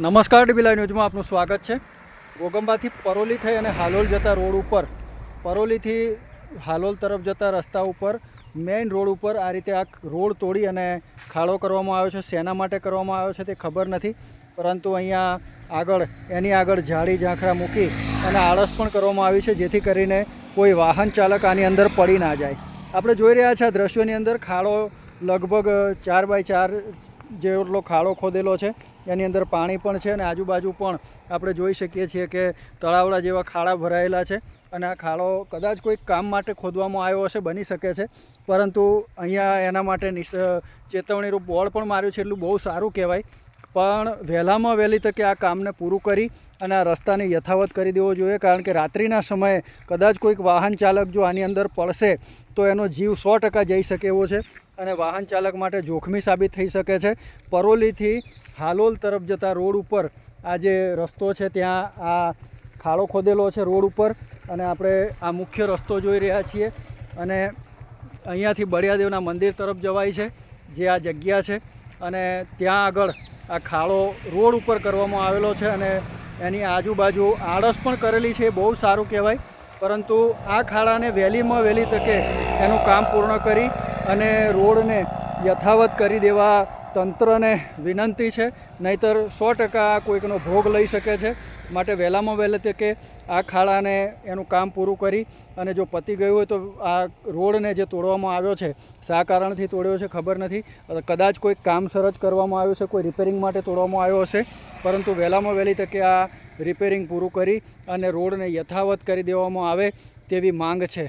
નમસ્કાર ડીબીલા ન્યૂઝમાં આપનું સ્વાગત છે. ગોગંબાથી પરોલી થઈ અને હાલોલ જતા રોડ ઉપર, પરોલીથી હાલોલ તરફ જતા રસ્તા ઉપર, મેઇન રોડ ઉપર આ રીતે આ રોડ તોડી અને ખાડો કરવામાં આવ્યો છે. શેના માટે કરવામાં આવ્યો છે તે ખબર નથી, પરંતુ અહીંયા આગળ, એની આગળ જાળી ઝાંખરા મૂકી અને આળસ પણ કરવામાં આવી છે, જેથી કરીને કોઈ વાહન ચાલક આની અંદર પડી ના જાય. આપણે જોઈ રહ્યા છે આ દ્રશ્યોની અંદર ખાડો લગભગ ચાર બાય ચાર જેટલો ખાડો ખોદેલો છે, એની અંદર પાણી પણ છે અને આજુબાજુ પણ આપણે જોઈ શકીએ છીએ કે તળાવડા જેવા ખાડા ભરાયેલા છે અને આ ખાડો કદાચ કોઈક કામ માટે ખોદવામાં આવ્યો હશે, બની શકે છે. પરંતુ અહીંયા એના માટે ચેતવણીરૂપ બોર્ડ પણ માર્યું છે એટલું બહુ સારું કહેવાય. પણ વહેલામાં વહેલી તકે આ કામને પૂરું કરી અને આ રસ્તાને યથાવત કરી દેવો જોઈએ, કારણ કે રાત્રિના સમયે કદાચ કોઈક વાહન ચાલક જો આની અંદર પડશે, તો એનો જીવ સો ટકા જઈ શકે એવો છે. અને વાહન ચાલક માટે જોખમી સાબિત થઈ શકે છે. પરોલીથી હાલોલ તરફ જતા રોડ ઉપર આ જે રસ્તો છે, ત્યાં આ ખાડો ખોદેલો છે રોડ ઉપર અને આપણે આ મુખ્ય રસ્તો જોઈ રહ્યા છીએ અને અહીંયાથી બળિયાદેવના મંદિર તરફ જવાય છે, જે આ જગ્યા છે અને ત્યાં આગળ આ ખાડો રોડ ઉપર કરવામાં આવેલો છે અને એની આજુબાજુ આળસ પણ કરેલી છે બહુ સારું કહેવાય. પરંતુ આ ખાડાને વહેલીમાં વહેલી તકે એનું કામ પૂર્ણ કરી અને રોડને યથાવત કરી દેવા તંત્રને વિનંતી છે. નહીતર સો ટકા કોઈકનો ભોગ લઈ શકે છે. માટે વહેલામાં વહેલે તકે આ ખાડાને એનું કામ પૂરું કરી અને જો પતી ગયું હોય તો આ રોડને જે તોડવામાં આવ્યો છે, શા કારણથી તોડ્યો છે ખબર નથી. કદાચ કોઈ કામ સરજ કરવામાં આવ્યું છે, કોઈ રિપેરિંગ માટે તોડવામાં આવ્યો હશે. પરંતુ વહેલામાં વહેલી તકે આ રિપેરિંગ પૂરું કરી અને રોડને યથાવત કરી દેવામાં આવે તેવી માંગ છે.